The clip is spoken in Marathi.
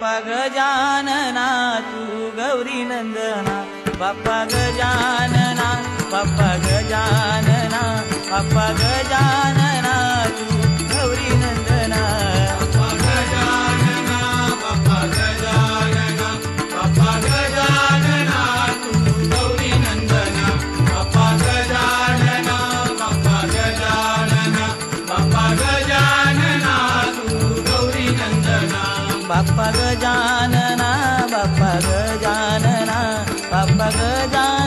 बाप्पा गजानना तू गौरी नंदना. बाप्पा गजानना बाप्पा गजानना बाप्पा गजानना बाप्पा गजानना बाप्पा गजानना बाप्पा गजानना